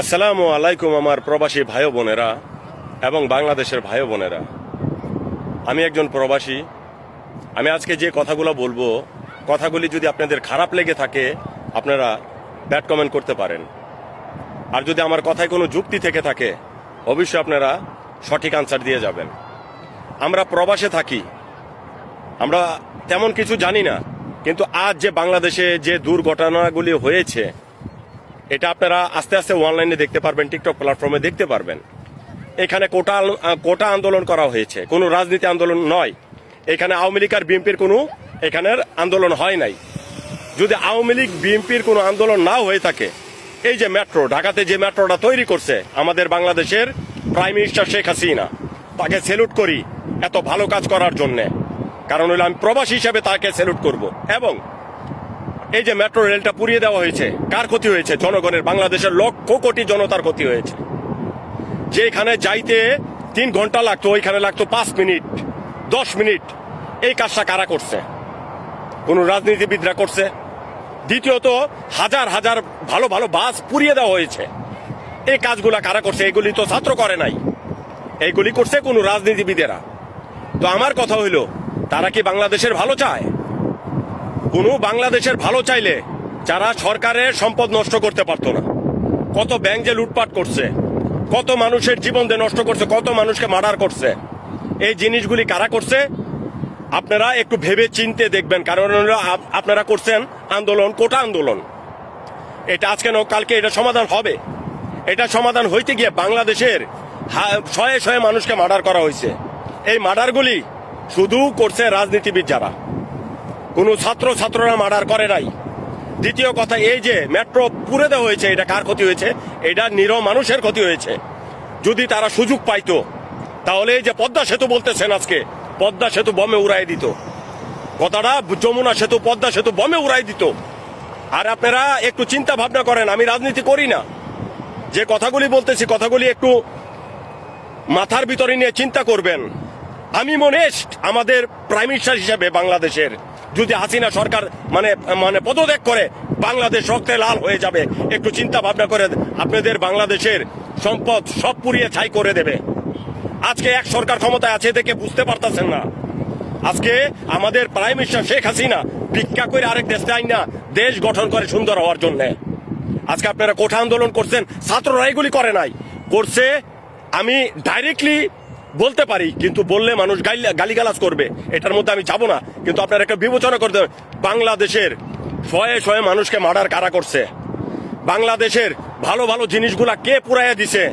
আসসালামু আলাইকুম আমার প্রবাসী ভাই বোনেরা এবং বাংলাদেশের ভাই বোনেরা। আমি একজন প্রবাসী। আমি আজকে যে কথাগুলো বলব, কথাগুলি যদি আপনাদের খারাপ লেগে থাকে, আপনারা ব্যাড কমেন্ট করতে পারেন। আর যদি আমার কথায় কোনো যুক্তি থেকে থাকে, অবশ্যই আপনারা সঠিক আনসার দিয়ে যাবেন। আমরা প্রবাসে থাকি। আমরা তেমন কিছু জানি না, কিন্তু আজ যে বাংলাদেশে যে দুর্ঘটনাগুলি হয়েছে এটা আপনারা আস্তে আস্তে অনলাইনে দেখতে পারবেন টিকটক প্ল্যাটফর্মে দেখতে পারবেন। এখানে কোটা কোটা আন্দোলন করা হয়েছে। কোনো রাজনীতি আন্দোলন নয়। এখানে আওয়ামী লীগ আর বিএনপির কোনো এখানের আন্দোলন হয় নাই। যদি আওয়ামী লীগ, বিএনপির কোনো আন্দোলন না হয়ে থাকে, এই যে মেট্রো ঢাকাতে যে মেট্রোটা তৈরি করছে, আমাদের বাংলাদেশের প্রাইম মিনিস্টার শেখ হাসিনা, তাকে স্যালুট করি এত ভালো কাজ করার জন্যে। কারণ হলো আমি প্রবাসী হিসেবে তাকে স্যালুট করব। এবং এই যে মেট্রো রেলটা পুড়িয়ে দেওয়া হয়েছে, কার ক্ষতি হয়েছে? জনগণের, বাংলাদেশের লক্ষ কোটি জনতার ক্ষতি হয়েছে। যেখানে যাইতে তিন ঘণ্টা লাগতো, ওইখানে লাগতো পাঁচ মিনিট, দশ মিনিট। এই কাজটা কারা করছে? কোন রাজনীতিবিদরা করছে? দ্বিতীয়ত, হাজার হাজার ভালো ভালো বাস পুড়িয়ে দেওয়া হয়েছে। এই কাজগুলা কারা করছে? এগুলি তো ছাত্র করে নাই। এইগুলি করছে কোন রাজনীতিবিদেরা। তো আমার কথা হইল, তারা কি বাংলাদেশের ভালো চায়? কোনো বাংলাদেশের ভালো চাইলে যারা সরকারের সম্পদ নষ্ট করতে পারতো না। কত ব্যাংক যে লুটপাট করছে, কত মানুষের জীবন দিয়ে নষ্ট করছে, কত মানুষকে মার্ডার করছে, এই জিনিসগুলি কারা করছে? আপনারা একটু ভেবে চিনতে দেখবেন, কারণ আপনারা করছেন আন্দোলন, কোটা আন্দোলন। এটা আজকে না কালকে এটা সমাধান হবে। এটা সমাধান হইতে গিয়ে বাংলাদেশের শয়ে শয়ে মানুষকে মার্ডার করা হয়েছে এই মার্ডারগুলি শুধু করছে রাজনীতিবিদ যারা। কোনো ছাত্র ছাত্ররা মার্ডার করে নাই। দ্বিতীয় কথা এই যে মেট্রো পুরে দেওয়া হয়েছে, এটা কার ক্ষতি হয়েছে? এটা নিরহ মানুষের ক্ষতি হয়েছে। যদি তারা সুযোগ পাইতো, তাহলে এই যে পদ্মা সেতু বলতেছেন আজকে, পদ্মা সেতু বমে উড়াই দিত। কথাটা যমুনা সেতু, পদ্মা সেতু বমে উড়াই দিত। আর আপনারা একটু চিন্তা ভাবনা করেন, আমি রাজনীতি করি না। যে কথাগুলি বলতেছি, কথাগুলি একটু মাথার ভিতরে নিয়ে চিন্তা করবেন। আমি মনে আমাদের প্রাইম মিনিস্টার হিসেবে বাংলাদেশের যদি হাসিনা সরকার মানে মানে পদত্যাগ করে, বাংলাদেশ রক্তে লাল হয়ে যাবে, একটু চিন্তা ভাবনা করে আপনাদের বাংলাদেশের সম্পদ সব পুড়িয়ে ছাই করে দেবে। আজকে এক সরকার ক্ষমতায় আছে দেখে বুঝতে পারতেছেন না। আজকে আমাদের প্রাইম মিনিস্টার শেখ হাসিনা ভিক্ষা করে আরেক দেশ দেয় না, দেশ গঠন করে সুন্দর হওয়ার জন্য। আজকে আপনারা কোঠা আন্দোলন করছেন, ছাত্ররা এগুলি করে নাই। করছে, আমি ডাইরেক্টলি বলতে পারি, কিন্তু বললে মানুষ গালি- গালিগালাজ করবে। এটার মধ্যে আমি যাব না। কিন্তু আপনারা একটা বিবেচনা করতে বাংলাদেশের শয়ে শয়ে মানুষকে মার্ডার কারা করছে? বাংলাদেশের ভালো ভালো জিনিসগুলা কে পুরাইয়া দিছে?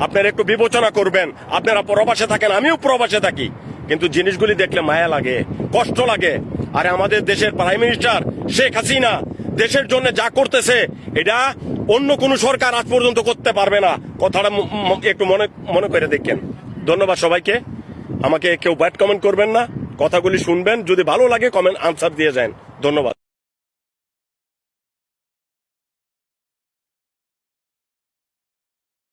আপনারা একটু বিবেচনা করবেন। আপনারা প্রবাসে থাকেন, আমিও প্রবাসে থাকি। কিন্তু জিনিসগুলি দেখলে মায়া লাগে, কষ্ট লাগে। আর আমাদের দেশের প্রাইম মিনিস্টার শেখ হাসিনা দেশের জন্য যা করতেছে, এটা অন্য কোন সরকার আজ পর্যন্ত করতে পারবে না। কথাটা একটু মনে মনে করে দেখেন। ধন্যবাদ সবাইকে। আমাকে কেউ ব্যাড কমেন্ট করবেন না, কথাগুলি শুনবেন, যদি ভালো লাগে কমেন্ট আনসার দিয়ে যান। ধন্যবাদ।